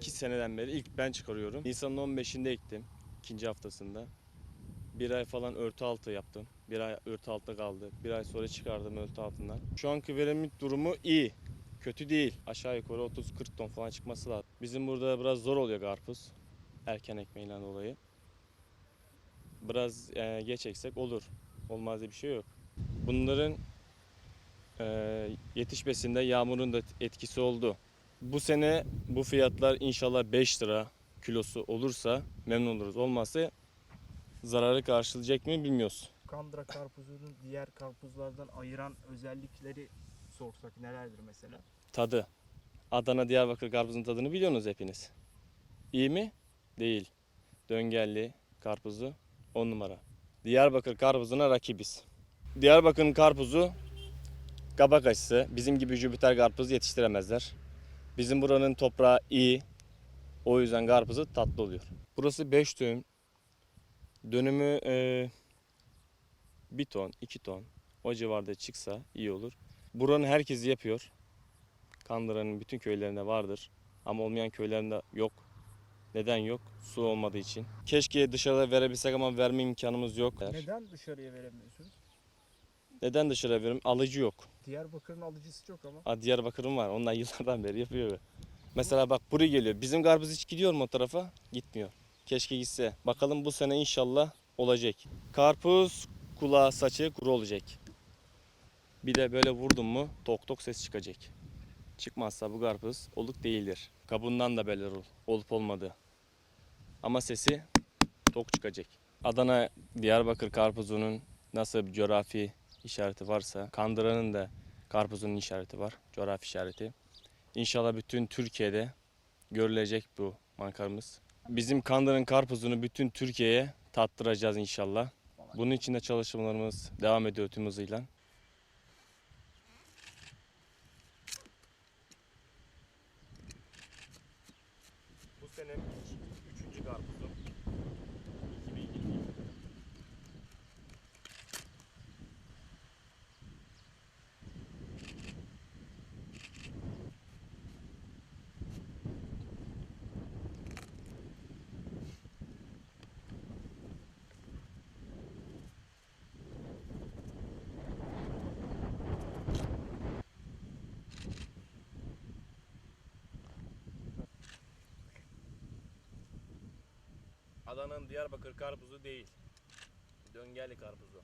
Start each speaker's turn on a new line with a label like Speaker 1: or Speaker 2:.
Speaker 1: iki seneden beri ilk ben çıkarıyorum. Nisan'ın 15'inde ektim. ikinci haftasında. Bir ay falan örtü altı yaptım. Bir ay örtü altta kaldı. Bir ay sonra çıkardım örtü altından. Şu anki verimlilik durumu iyi. Kötü değil. Aşağı yukarı 30-40 ton falan çıkması lazım. Bizim burada biraz zor oluyor karpuz. Erken ekmeğinden dolayı. Biraz e, geç eksek olur. Olmaz diye bir şey yok. Bunların e, yetişmesinde yağmurun da etkisi oldu. Bu sene bu fiyatlar inşallah 5 lira kilosu olursa memnun oluruz. Olmazsa zararı karşılayacak mı bilmiyoruz.
Speaker 2: Kandıra karpuzunun diğer karpuzlardan ayıran özellikleri sorsak nelerdir mesela?
Speaker 1: Tadı. Adana Diyarbakır karpuzun tadını biliyorsunuz hepiniz. İyi mi? Değil. Döngelli karpuzu 10 numara. Diyarbakır karpuzuna rakibiz. Diyarbakır'ın karpuzu kabak aşısı. Bizim gibi Jüpiter karpuzu yetiştiremezler. Bizim buranın toprağı iyi. O yüzden karpuzu tatlı oluyor. Burası 5 dönüm. Dönümü e, 1 ton, 2 ton o civarda çıksa iyi olur. Buranın herkesi yapıyor. Kandıra'nın bütün köylerinde vardır. Ama olmayan köylerinde yok. Neden yok? Su olmadığı için. Keşke dışarıda verebilsek ama verme imkanımız yok.
Speaker 2: Neden dışarıya veremiyorsunuz?
Speaker 1: Neden dışarıya verim? Alıcı yok.
Speaker 2: Diyarbakır'ın alıcısı çok ama.
Speaker 1: Aa, Diyarbakır'ın var. Onlar yıllardan beri yapıyor. Mesela bak buraya geliyor. Bizim karpuz hiç gidiyor mu o tarafa? Gitmiyor. Keşke gitse. Bakalım bu sene inşallah olacak. Karpuz kulağı saçı kuru olacak. Bir de böyle vurdum mu tok tok ses çıkacak. Çıkmazsa bu karpuz oluk değildir. Kabuğundan da belli ol- olup olmadı. Ama sesi tok çıkacak. Adana Diyarbakır karpuzunun nasıl bir coğrafi işareti varsa Kandıra'nın da karpuzunun işareti var. Coğrafi işareti. İnşallah bütün Türkiye'de görülecek bu mankarımız. Bizim Kandıra'nın karpuzunu bütün Türkiye'ye tattıracağız inşallah. Bunun için de çalışmalarımız devam ediyor tüm hızıyla. Bu sene üçüncü karpuzum. Adana'nın Diyarbakır karpuzu değil. Döngeli karpuzu.